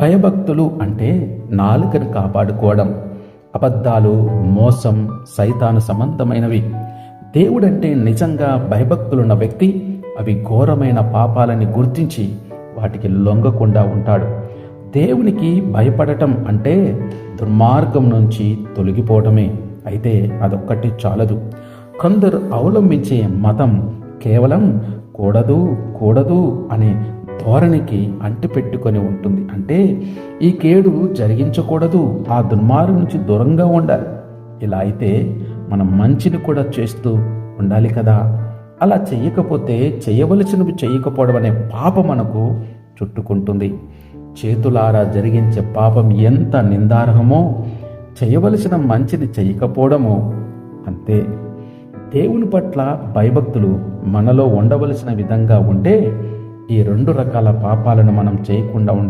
భయభక్తులు అంటే నాలుకను కాపాడుకోవడం అబద్ధాలు మోసం సైతాను సంబంధమైనవి. దేవుడంటే నిజంగా భయభక్తులున్న వ్యక్తి అవి ఘోరమైన పాపాలని గుర్తించి వాటికి లొంగకుండా ఉంటాడు. దేవునికి భయపడటం అంటే దుర్మార్గం నుంచి తొలగిపోవటమే. అయితే అదొక్కటి చాలదు. కొందరు అవలంబించే మతం కేవలం కూడదు కూడదు అనే ధోరణికి అంటిపెట్టుకొని ఉంటుంది. అంటే ఈ కేడు జరిగించకూడదు ఆ దుర్మార్గం నుంచి దూరంగా ఉండాలి. ఇలా అయితే మనం మంచిని కూడా చేస్తూ ఉండాలి కదా. అలా చేయకపోతే చేయవలసినవి చేయకపోవడం అనే పాప మనకు చుట్టుకుంటుంది. చేతులారా జరిగించే పాపం ఎంత నిందార్హమో చేయవలసిన మంచిని చేయకపోవడమో అంతే. దేవుని పట్ల భయభక్తులు మనలో ఉండవలసిన విధంగా ఉంటే ఈ రెండు రకాల పాపాలను మనం చేయకుండా ఉండ